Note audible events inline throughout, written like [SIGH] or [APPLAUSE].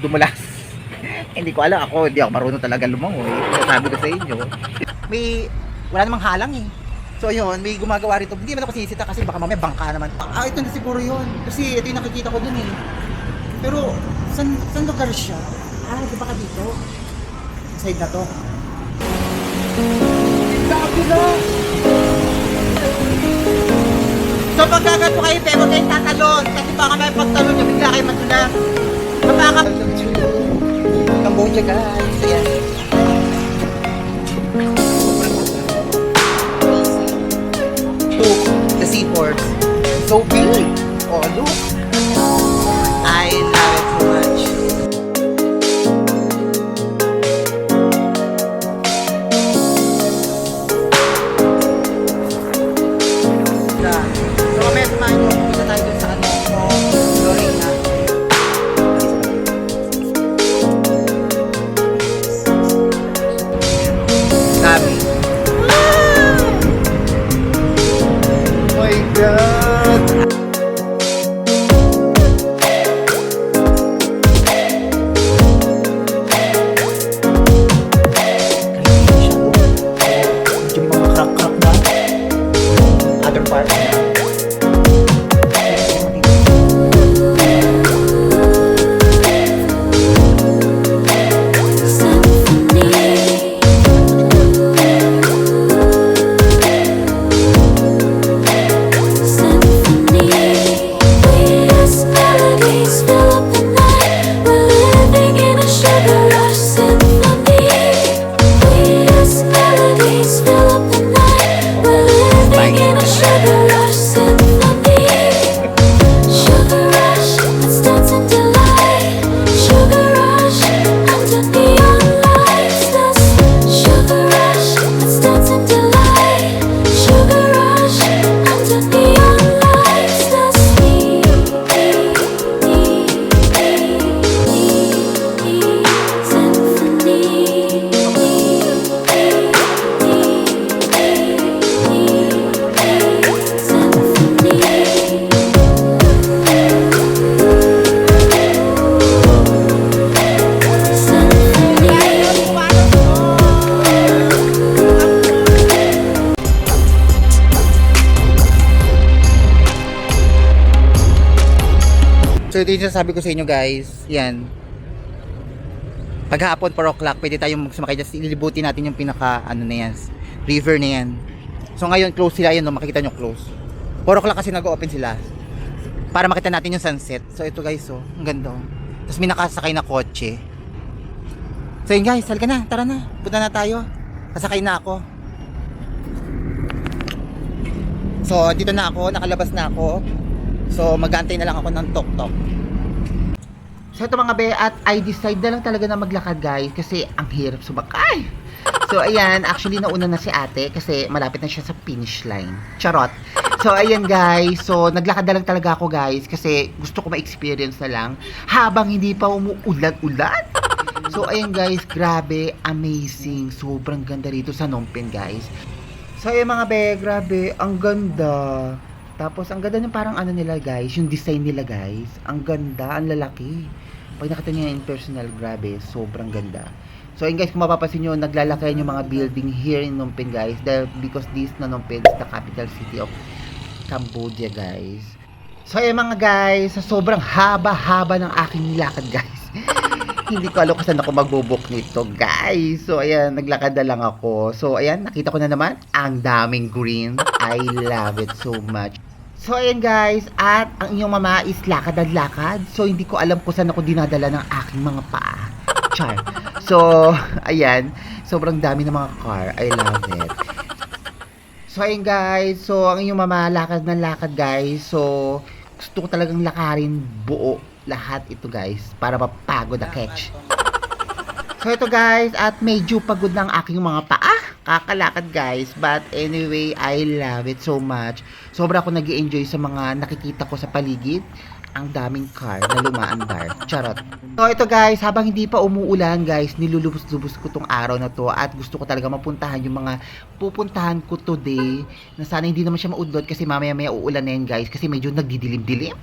dumulas. [LAUGHS] hindi ko alam ako, hindi ako marunong talaga lumangoy. Sabi ko sa inyo. May, wala namang halang eh. So yun, may gumagawa rito. Hindi naman ako sinisita kasi baka mamaya bangka naman. Ah, ito na siguro yun. Kasi ito yung nakikita ko dun eh. Pero, san, san lugar siya? Ah, di ba ka dito? Side na to. Sabi na! So pagkagat po kayo, pero kayo tatalon. Kasi baka may pagtalon nyo, bigla kayo matulang. Mapaka... Cambodia guys, ayan. Look, the seahorse. So big. Oh, look. Ito yung sinasabi ko sa inyo guys. Yan. Paghapon 4 o'clock, pwede tayong sumakay dyan. Ililibutin natin yung pinaka, ano na yan, river na yan. So ngayon, close sila yan, no? makikita nyo close. 4 o'clock kasi nag-open sila. Para makita natin yung sunset. So ito guys, oh, ang ganda. oh. Tapos may nakasakay na kotse. So yun guys, halika na, tara na. Punta na tayo. Kasakay na ako. So, dito na ako, nakalabas na ako. So, mag-aantay na lang ako ng tok-tok. So, ito mga be, at I decide na lang talaga na maglakad guys kasi ang hirap sumakay. So, ayan, actually nauna na si ate kasi malapit na siya sa finish line. Charot. So, ayan guys, so naglakad na lang talaga ako guys kasi gusto ko ma-experience na lang habang hindi pa umuulan-ulan. So, ayan guys, grabe, amazing. Sobrang ganda rito sa Phnom guys. So, ayan mga be, grabe, ang ganda. Tapos, ang ganda ng parang ano nila guys, yung design nila guys. Ang ganda, ang lalaki. Pag nakita niyo in personal, grabe, sobrang ganda. So, ayun guys, kung mapapansin nyo, naglalakayan yung mga building here in Phnom Penh guys. Dahil because this na Phnom Penh is the capital city of Cambodia guys. So, ayun mga guys, sa sobrang haba-haba ng aking nilakad guys. [LAUGHS] Hindi ko alam kung saan ako magbubok nito, guys. So, ayan, naglakad na lang ako. So, ayan, nakita ko na naman, ang daming green. I love it so much. So, ayan guys, at ang inyong mama is lakad at lakad. So, hindi ko alam kung saan ako dinadala ng aking mga paa. Char. So, ayan, sobrang dami ng mga car. I love it. So, ayun guys. So, ang inyong mama, lakad ng lakad guys. So, gusto ko talagang lakarin buo lahat ito guys. Para mapagod na catch. So, ito guys. At medyo pagod ng aking mga paa. Kakalakad guys. But anyway, I love it so much. Sobra ako nag enjoy sa mga nakikita ko sa paligid. Ang daming car na lumaandar. Charot. So ito guys, habang hindi pa umuulan guys, nilulubos-lubos ko tong araw na to at gusto ko talaga mapuntahan yung mga pupuntahan ko today na sana hindi naman siya maudlot kasi mamaya-maya uulan na yan guys kasi medyo nagdidilim-dilim.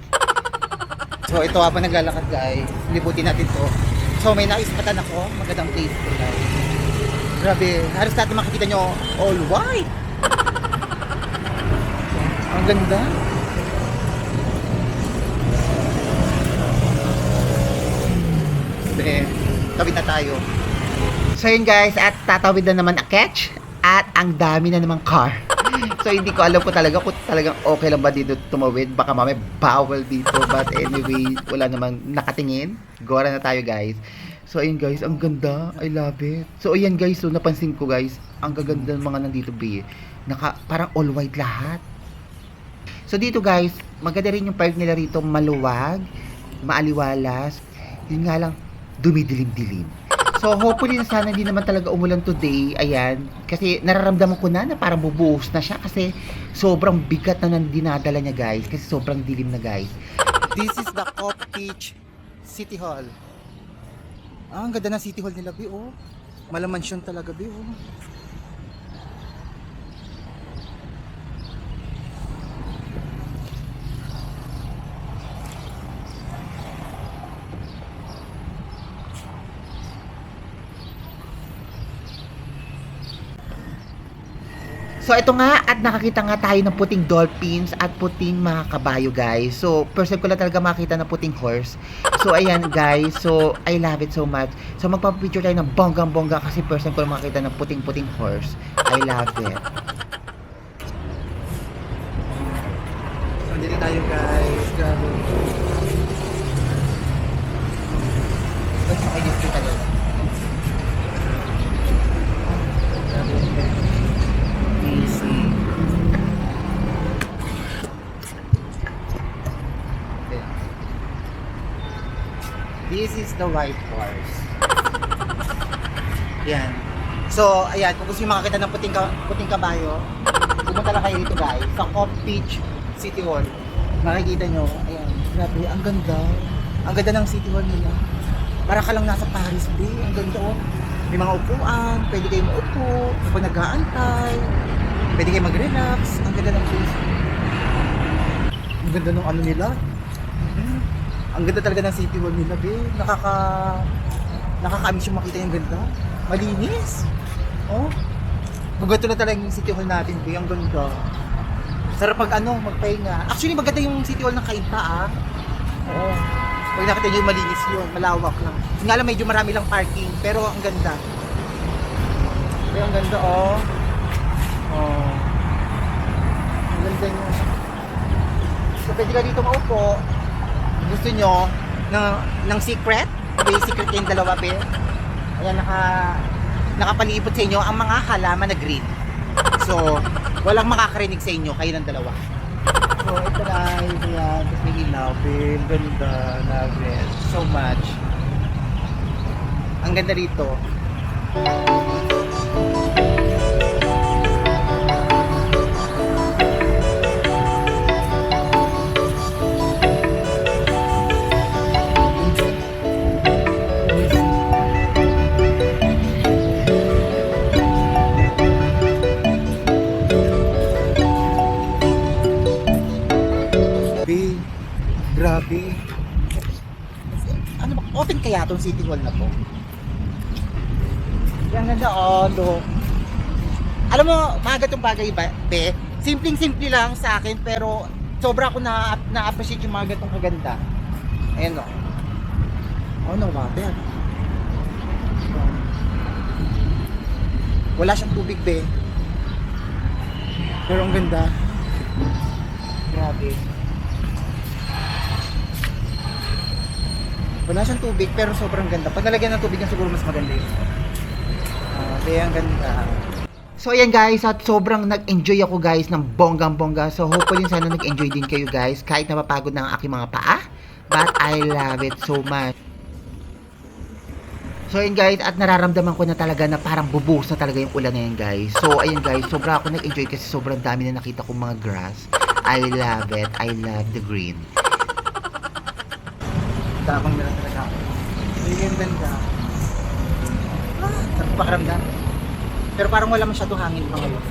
So ito habang naglalakad guys, libutin natin to. So may naispatan ako, magandang place to guys. Grabe, halos natin makikita nyo all white. [LAUGHS] Ang ganda. Be, tawid na tayo. So yun guys, at tatawid na naman a catch at ang dami na namang car. [LAUGHS] So hindi ko alam ko talaga kung talagang okay lang ba dito tumawid. Baka mamaya bawal dito. But anyway, wala namang nakatingin. Gora na tayo guys. So ayun guys, ang ganda. I love it. So ayan guys, so napansin ko guys, ang gaganda ng mga nandito be. Naka, parang all white lahat. So dito guys, maganda rin yung park nila rito, maluwag, maaliwalas. Yun nga lang, dumidilim-dilim. So hopefully na sana hindi naman talaga umulan today. Ayan, kasi nararamdaman ko na na parang bubuhos na siya kasi sobrang bigat na nang dinadala niya guys. Kasi sobrang dilim na guys. This is the Cottage City Hall. Ah, ang ganda ng City Hall nila, Bi, oh. Malamansyon talaga, Bi, oh. So ito nga at nakakita nga tayo ng puting dolphins at puting mga kabayo guys. So first ko lang talaga makita ng puting horse. So ayan guys, so I love it so much. So magpapicture tayo ng bonggang bongga kasi first ko lang makita ng puting puting horse. I love it. This is the white horse. [LAUGHS] Yan. So, ayan, kung gusto nyo makakita ng puting, ka, puting kabayo, pumunta lang kayo dito guys, sa Off Beach City Hall. Makikita nyo, ayan, grabe, ang ganda. Ang ganda ng City Hall nila. Para ka lang nasa Paris Bay, ang ganda oh. May mga upuan, pwede kayo maupo, kapag nag-aantay, pwede kayo mag-relax, ang ganda ng place. Ang ganda ng ano nila. Ang ganda talaga ng City Hall nila, be. Nakaka... Nakaka-amiss yung makita yung ganda. Malinis. Oh. Kung ganito na talaga yung City Hall natin, be. Ang ganda. Sarap pag ano, magpahinga. Actually, maganda yung City Hall ng Kainta, ah. Oo. Pag nakita nyo yung malinis yun, malawak lang. Yung nga lang, medyo marami lang parking, pero ang ganda. Pero ang ganda, oh. Oh. Ang ganda nyo. So, pwede ka dito maupo. Gusto nyo ng, ng secret? May secret kayong dalawa, be. Ayan, naka, nakapalibot sa inyo ang mga halaman na green. So, walang makakarinig sa inyo, kayo ng dalawa. So, ito na, ito yan. Tapos may ilaw, be. Ang ganda. Love it. So much. Ang ganda rito. Open kaya tong City Hall na to? Yan ganda, oh, look. Alam mo, mga gatong bagay ba, be? Simpleng-simple lang sa akin, pero sobra ako na, na-appreciate yung mga gatong kaganda. Ayan, oh. Oh, no, mabe. Wala siyang tubig, be. Pero ang ganda. Grabe. Wala siyang tubig pero sobrang ganda. Pag nalagyan ng tubig yan siguro mas maganda yun. Ah, kaya ang ganda. So ayan guys, at sobrang nag-enjoy ako guys ng bonggang-bongga. So hopefully sana nag-enjoy din kayo guys kahit napapagod na ang aking mga paa. But I love it so much. So ayun guys, at nararamdaman ko na talaga na parang bubuhos na talaga yung ulan na yan guys. So ayun guys, sobra ako nag-enjoy kasi sobrang dami na nakita kong mga grass. I love it. I love the green. Tapang na lang talaga ako. Ayun yung ganda. Ah, pakiramdam. Pero parang wala masyadong hangin pa ngayon.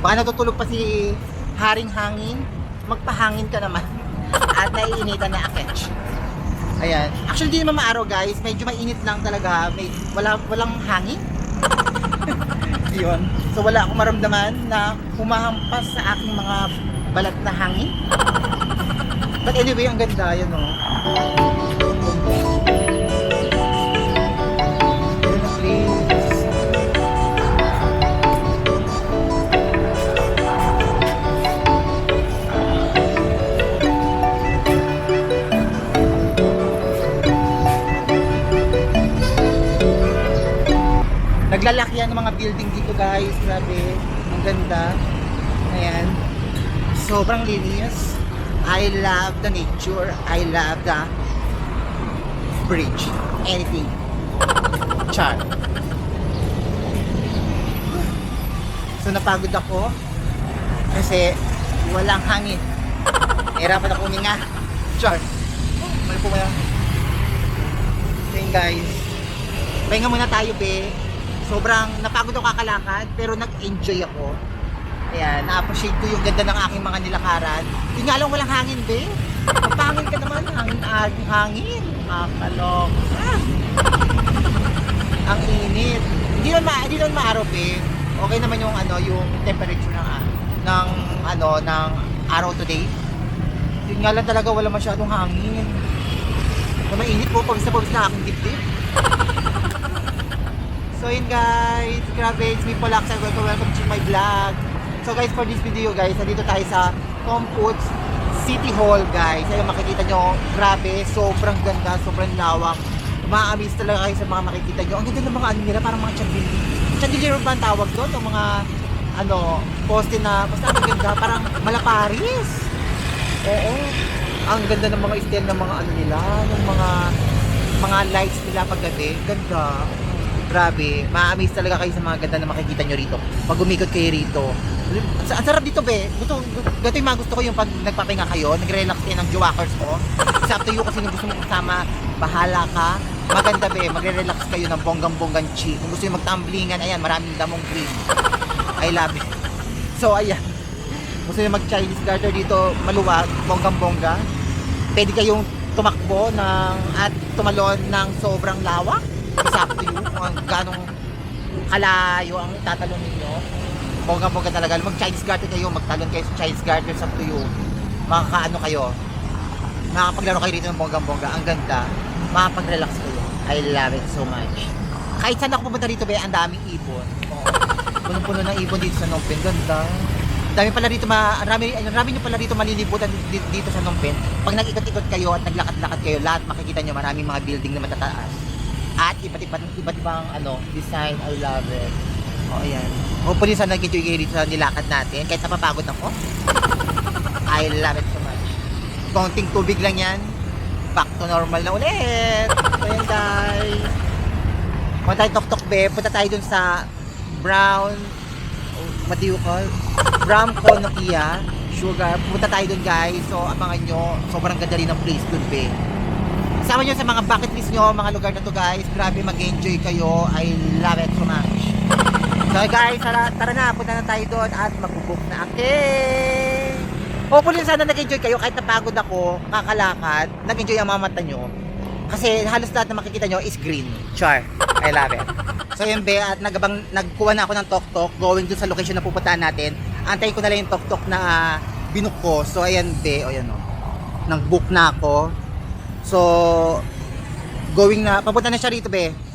Baka natutulog pa si Haring Hangin. Magpahangin ka naman. [LAUGHS] at naiinitan na aketch. Ayan. Actually, di naman maaraw guys. Medyo mainit lang talaga. May, wala, walang hangin. [LAUGHS] Yun. So wala akong maramdaman na humahampas sa aking mga balat na hangin. [LAUGHS] But anyway, ang ganda. Yun place. Naglalakyan ng mga building dito guys. Grabe. Ang ganda. Ayan. Sobrang linis. I love the nature. I love the bridge. Anything. Char. So napagod ako kasi walang hangin. Hirapan ako huminga. Char. Mali po kaya. Ayun guys. Pahinga muna tayo, be. Sobrang napagod ako kakalakad, pero nag-enjoy ako. Ayan, na-appreciate ko yung ganda ng aking mga nilakaran. Yun nga lang walang hangin, be. Pangin ka naman, hangin, hangin, hangin. Makalok. Ah. Ang init. Hindi naman, ma- hindi naman maaraw, be. Okay naman yung ano, yung temperature ng ah, ng ano, ng araw today. Yun nga lang talaga wala masyadong hangin. Na mainit po pag sa na aking dibdib. So yun guys, grabe, it's me Polak, welcome, welcome to my vlog. So guys, for this video guys, nandito tayo sa Computs City Hall guys. Ayun makikita nyo, grabe, sobrang ganda, sobrang lawak. Maamis talaga kayo sa mga makikita nyo. Ang ganda ng mga ano nila, parang mga chandelier. Chandelier ba ang tawag doon? Yung mga, ano, poste na, basta ang ganda, parang malaparis. Oo. Ang ganda ng mga style ng mga ano nila, ng mga mga lights nila paggabi. Ganda. Grabe. Ma-amaze talaga kayo sa mga ganda na makikita nyo rito. Pag umikot kayo rito. Ang sarap dito, be. Gusto, ganito yung mga gusto ko yung pag nagpapahinga kayo, nagre-relax kayo ng jowakers mo. It's up to you kasi kung gusto mo kasama, bahala ka. Maganda, be. Magre-relax kayo ng bonggang-bonggang chi. Kung gusto nyo magtumblingan, ayan, maraming damong green. I love it. So, ayan. Gusto nyo mag-Chinese garter dito, maluwag, bonggang-bongga. Pwede kayong tumakbo ng, at tumalon ng sobrang lawak. It's up to you kung ganong kalayo ang tatalon ninyo. Bonggang-bongga talaga. Mag-Chinese garter kayo, magtalon kayo sa Chinese up to you. Makakaano kayo. Makakapaglaro kayo rito ng bonggang-bongga. Ang ganda. Makapag-relax kayo. I love it so much. Kahit saan ako pumunta dito, be, ang daming ibon. Oo. Punong-puno ng ibon dito sa Nongpen. Ganda. Dami pala rito, ma, rami, rami nyo pala rito malilibutan di- dito sa Nongpen. Pag nag-ikot-ikot kayo at naglakad-lakad kayo, lahat makikita nyo maraming mga building na matataas. At iba't ibang, iba't ibang ano, design. I love it. O, ayan. Hopefully sana nag-enjoy kayo dito sa nilakad natin. Kahit napapagod ako. [LAUGHS] I love it so much. Konting tubig lang yan. Back to normal na ulit. [LAUGHS] Ayan guys. Punta tayo tok-tok be. Punta tayo dun sa brown what do you call? [LAUGHS] Brown Con Nokia Sugar. Punta tayo dun guys. So abangan nyo. Sobrang ganda rin ng place dun be. Kasama nyo sa mga bucket list nyo, mga lugar na to guys. Grabe mag-enjoy kayo. I love it so much. So guys, tara, tara na. Punta na tayo doon at magbubook na. Okay. Hopefully sana nag-enjoy kayo kahit napagod ako, kakalakad, nag-enjoy ang mga mata nyo. Kasi halos lahat na makikita nyo is green. Char. I love it. So yun be, at nagabang, nagkuha na ako ng tok-tok going dun sa location na pupuntahan natin. Antayin ko na lang yung tok-tok na ah, binook ko. So ayan be, o yan o. Nag-book na ako. So, going na, papunta na siya rito be.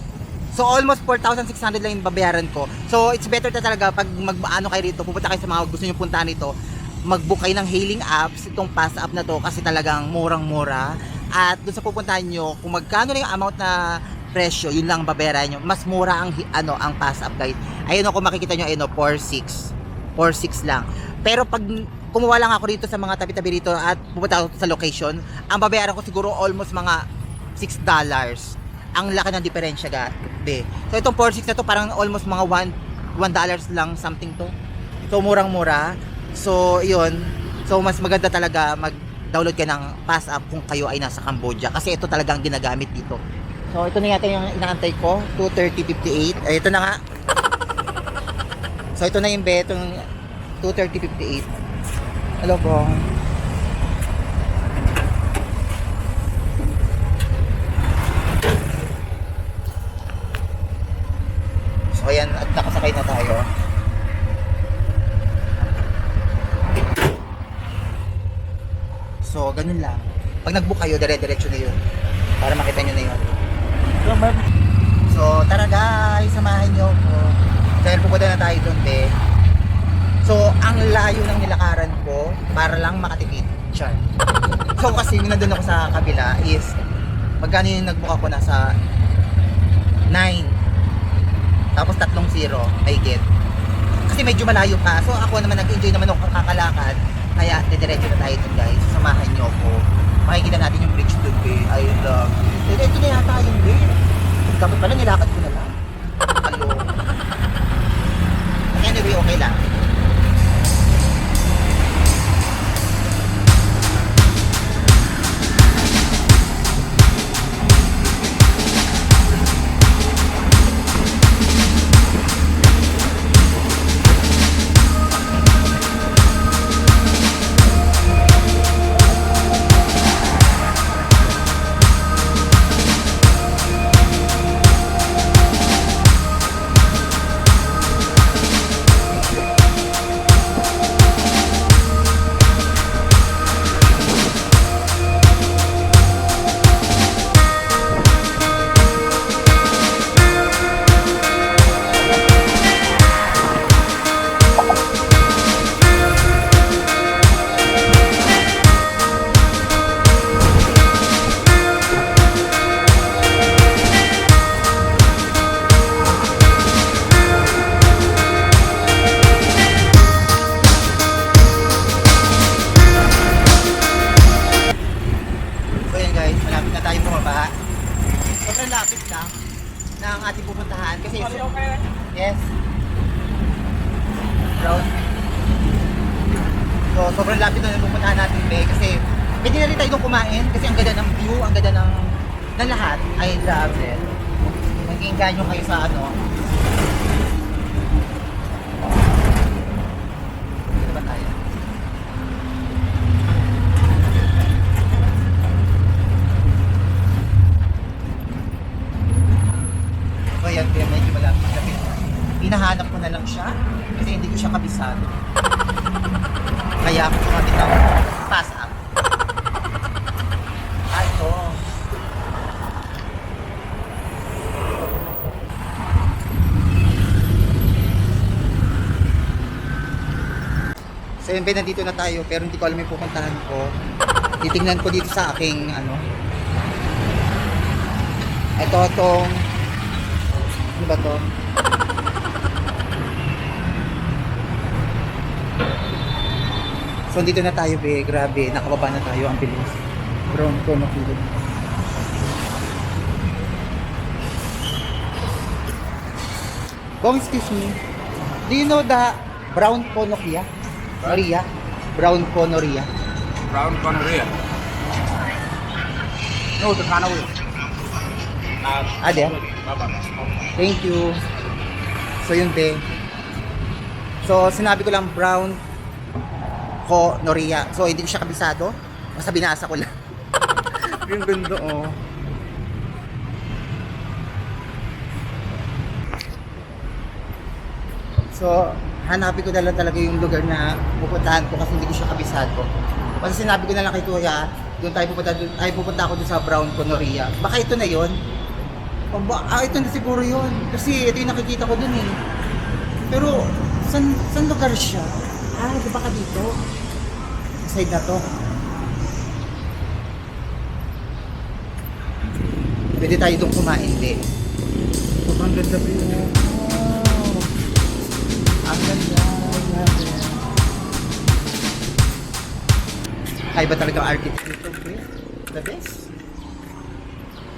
So almost 4,600 lang yung babayaran ko. So it's better na talaga pag mag-ano kayo rito, pupunta kayo sa mga gusto niyo puntahan rito, mag-book kayo ng hailing apps, itong pass app na to kasi talagang murang-mura. At doon sa pupuntahan nyo, kung magkano lang yung amount na presyo, yun lang ang babayaran nyo. Mas mura ang ano ang pass app guys. Ayun o, kung makikita nyo, ayun o, 4,600. 4,600 lang. Pero pag kumuha lang ako rito sa mga tabi-tabi rito at pupunta ako sa location, ang babayaran ko siguro almost mga 6 dollars. Ang laki ng diferensya gabi. So itong 4.6 na to parang almost mga 1 1 dollars lang something to. So murang-mura. So yun. So mas maganda talaga mag-download ka ng pass app kung kayo ay nasa Cambodia kasi ito talaga ang ginagamit dito. So ito na yata yung inaantay ko, 230.58. Ay ito na nga. [LAUGHS] So ito na yung bet, itong 230.58. Hello po. Ganun lang. Pag nag-book kayo, dire-diretso na yun. Para makita nyo na yun. So, tara guys, samahan nyo ko. Dahil pupunta na tayo doon, be. So, ang layo ng nilakaran ko para lang makatipid. Char. So, kasi nung nandun ako sa kabila is, magkano yung nagbook ako nasa 9. Tapos tatlong zero, I get. Kasi medyo malayo pa. So, ako naman nag-enjoy naman ako kakalakad. Kaya, didiretso na tayo doon guys. Samahan nyo ko. Makikita natin yung bridge doon, be. Ng ating pupuntahan kasi Yes. So sobrang lapit na ng pupuntahan natin be kasi pwede na rin tayo doon kumain kasi ang ganda ng view, ang ganda ng ng lahat. I love it. Naging ganyo kayo sa ano. Dito ba tayo? So yan, kaya medyo malapit lapit. Hinahanap ko na lang siya kasi hindi ko siya kabisado. [LAUGHS] Kaya ako ng pass up. Ah, ito. So nandito na tayo pero hindi ko alam yung pupuntahan ko. Titingnan ko dito sa aking ano. Ito tong ano ba to? So, dito na tayo, be. Grabe, nakababa na tayo. Ang bilis. Brown ko na kilo. Bong, excuse me. Do you know the brown conoria? Noria? Brown conoria. Brown gonorrhea. No, the gonorrhea. Uh, Ah, there? Thank you. So yun be. So sinabi ko lang brown ko Noria. So hindi ko siya kabisado. Basta binasa ko lang. [LAUGHS] yung ganda oh. So, hanapin ko na lang talaga yung lugar na pupuntahan ko kasi hindi ko siya kabisado. Kasi sinabi ko na lang kay Kuya, doon tayo pupunta, doon, ay pupunta ako doon sa Brown Conoria. Baka ito na yon o ba, ah, ito na siguro yun. Kasi ito yung nakikita ko dun eh. Pero, san, san lugar siya? Ah, di ba ka dito? Sa Side na to. Pwede tayo doon kumain, di. Sobrang ganda po yun. Wow. Ang ganda. Ay ba talaga ang architect nito, pre? The best.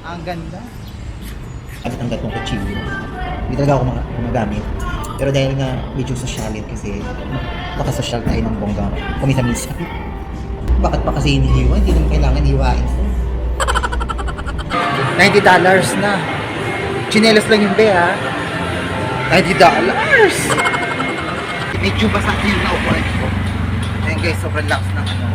Ang ganda agad ang gatong kutsilyo. Hindi talaga ako mga- gumagamit. Pero dahil nga medyo socialite kasi nakasosyal tayo ng bongga kumisa-misa. Bakit pa kasi hinihiwa? Hindi naman kailangan hiwain ko. $90 na. Chinelas lang yung be ha. $90! Medyo basa yung naupuan ko. Ayun guys, sobrang lakas ng ano.